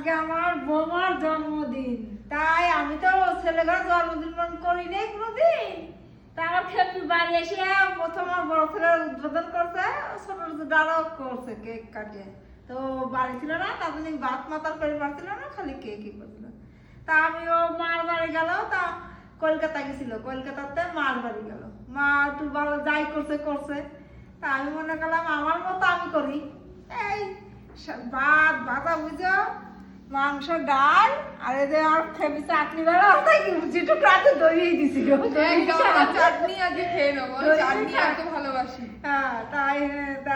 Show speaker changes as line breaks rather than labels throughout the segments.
আজকে আমার বৌমার জন্মদিন। তাই আমি তো ছেলেঘর জন্মদিন পালন করি নাই কোনোদিন। তা আমার খেপি বাড়ি এসে প্রথম আমার বড় ছেলের উদ্বোধন করছে ছোট দাঁড়াও করছে কেক কাটে। তো বাড়ি ছিল না জন্য ভাত মাতার করে পারছিল না, খালি কেকই করছিল। তা আমি ও মার বাড়ি গেল, তা কলকাতা গেছিল। কলকাতাতে মার বাড়ি গেল। মা একটু ভালো যাই করছে করছে। তা আমি মনে করলাম আমার মতো আমি করি। এই ভাত ভাজা বুঝো মাংস ডাল আর এই যে আর খেবি চাটনি বেলা ওটাই কি যেটু রাতে দইয়েই দিছিল।
চাটনি আজকে খেয়ে নেব। চাটনি এত ভালোবাসি।
হ্যাঁ তাই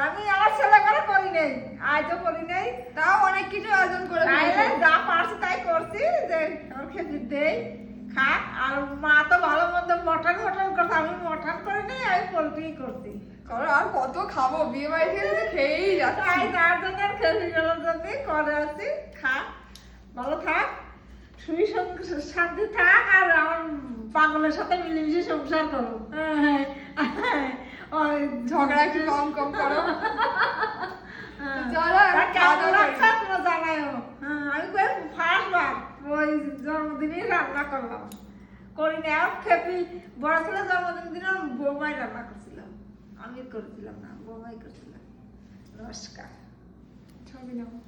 আমি আমার ছেলে করে করি নাই আজ তো করি নাই।
তাও অনেক কিছু আয়োজন করে
যা পারছি তাই করছি যে আমার খেতে দেই খা আর মা তো ভালো মন্দ মটন মটন করছে আমি মটন করি নাই আমি পোলট্রি করছি।
কারণ আর কত খাব? বিয়ে বাড়ি খেয়েই যাচ্ছি।
তাই তার জন্য আর খেতে গেলার জন্য করে আছি খা সুই সং- শান্তি থাক আর আমার পাগলের সাথে মিলেমিশে সংসার করো। হ্যাঁ, হ্যাঁ, ওই
ঝগড়া একটু কম কম করো।
হ্যাঁ।
চলো,
কেমন লাগছে তোমরা জানাইও। আমি ফার্স্ট ওই জন্মদিনে রান্না করলাম। করি না আর খেপি বড় ছেলে জন্মদিন দিন বৌমাই রান্না করছিলাম। আমি করছিলাম না বৌমাই করছিলাম। নমস্কার।
ছবি নাও।